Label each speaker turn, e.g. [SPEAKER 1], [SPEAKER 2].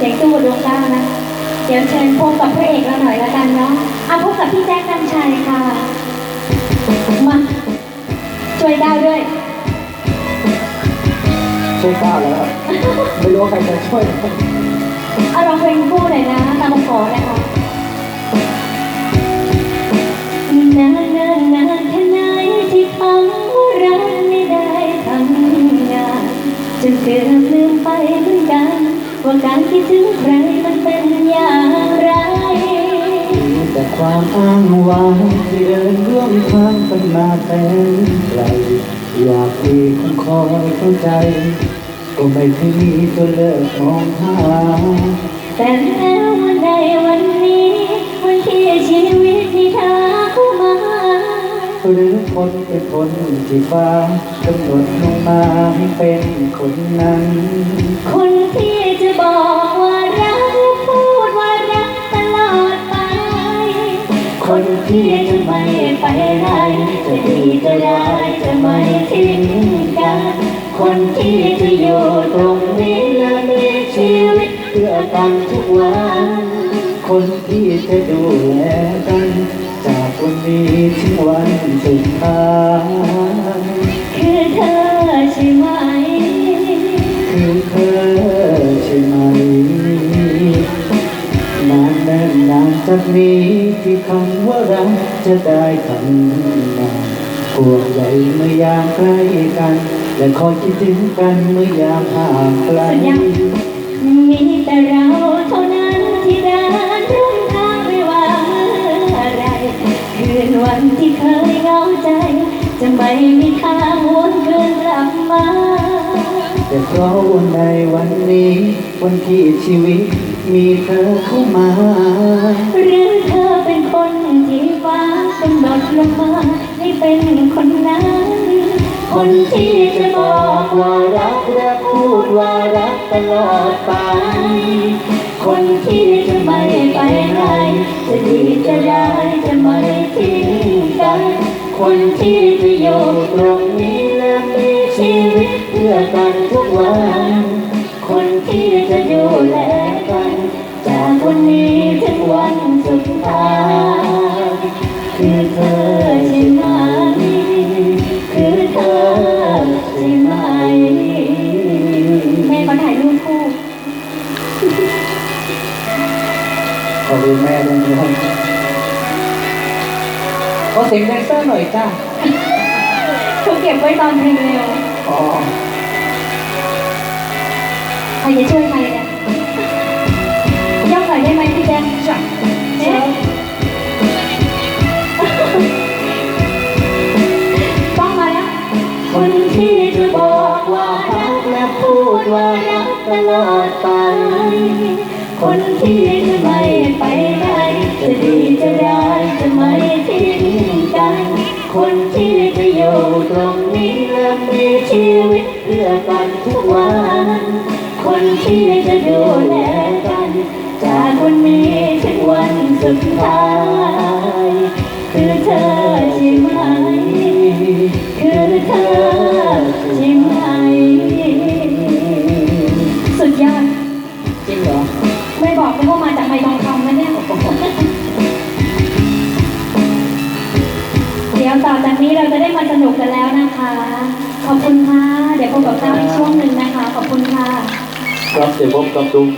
[SPEAKER 1] เสียงตู้ดวงดาวนะ เดี๋ยวเชิญพบกับพระเอกเราหน่อยละกันเนาะเอาพบกับพี่แจ๊คกันชัยค่ะ มา ช่วยดาวด้วย
[SPEAKER 2] ช่วยก้าวแล้วครับไม่รู้ว่าใครจะช่วย
[SPEAKER 1] เอาลองเพลงคู่หน่อยนะ ตามขอนะคะ ว่าการคิดถึงใครมันเป็นอย่างไร
[SPEAKER 2] มีแต่ความอ้างว้างที่เดินร่วมทางกันมาแต่ไกลอยากมีคนคอยเข้าใจ ก็ไม่เคยมีตัวเลือกมองหา
[SPEAKER 1] แต่แล้ววันใดวันนี้ วันที่ชีวิตมีเธอเข้ามา
[SPEAKER 2] หรือคนเป็นคนที่ฟ้ากำหนดลงมาให้เป็นคนนั้น
[SPEAKER 1] คนที่
[SPEAKER 2] คนที่จะไม่ไปไหนจะดีจะร้ายจะไม่ทิ้งกัน คนที่จะอยู่ตรงนี้และมีชีวิตเพื่อกันทุกวัน คนที่จะดูแลกัน จากวันนี้ถึงวันสุดท้าย จากนี้ที่คำว่ารักจะได้ทำมาห่วงใยเมื่อยามใกล้กัน และคอยคิดถึงกันเมื่อยามห่างไกล
[SPEAKER 1] สัญญามีแต่เราเท่านั้นที่เดินร่วมทางไม่ว่าเมื่อไร คืนวันที่เคยเหงาใจ จะไม่มีทางหวนคืนกลับมา
[SPEAKER 2] แต่เพราะวันในวันนี้ วันที่ชีวิตมีเธอเข้ามา
[SPEAKER 1] หรือเธอเป็นคนที่ฟ้ากำหนดลงมาให้เป็นคนนั้น คนที่จะบอกว่ารักและพูดว่ารักตลอดไป คนที่จะไม่ไปไหนจะดีจะร้จะไม่ทิ้งกัน คนที่จะอยู่ตรงนี้และมีชีวิตเพื่อกันทุกวัน ขอ
[SPEAKER 2] บคุณแม่ด้วยนะครับขอเสียงแดนเซอร์หน่อยจ้า
[SPEAKER 1] ถูกเก็บไว้ตอนเพลงเร็ว
[SPEAKER 2] อ๋อ
[SPEAKER 1] ใครจะช่วยใครเนี่ย ตลอดไป คนที่ไม่ไปไหนจะดีจะร้ายจะไม่ทิ้งกัน คนที่จะอยู่ตรงนี้และมีชีวิตเพื่อกันทุกวัน คนที่จะดูแลกัน จากวันนี้ถึงวันสุดท้าย คือเธอ บอกคุณว่ามาจากไมค์ทองคำนะเนี่ยเดี๋ยวต่อจากนี้เราจะได้มาสนุกกันแล้วนะคะ ขอบคุณค่ะ เดี๋ยวพบกับเจ้าอีกช่วงหนึ่งนะคะ ขอบคุณค่ะ
[SPEAKER 2] ครับเดี๋ยวพบกับดุง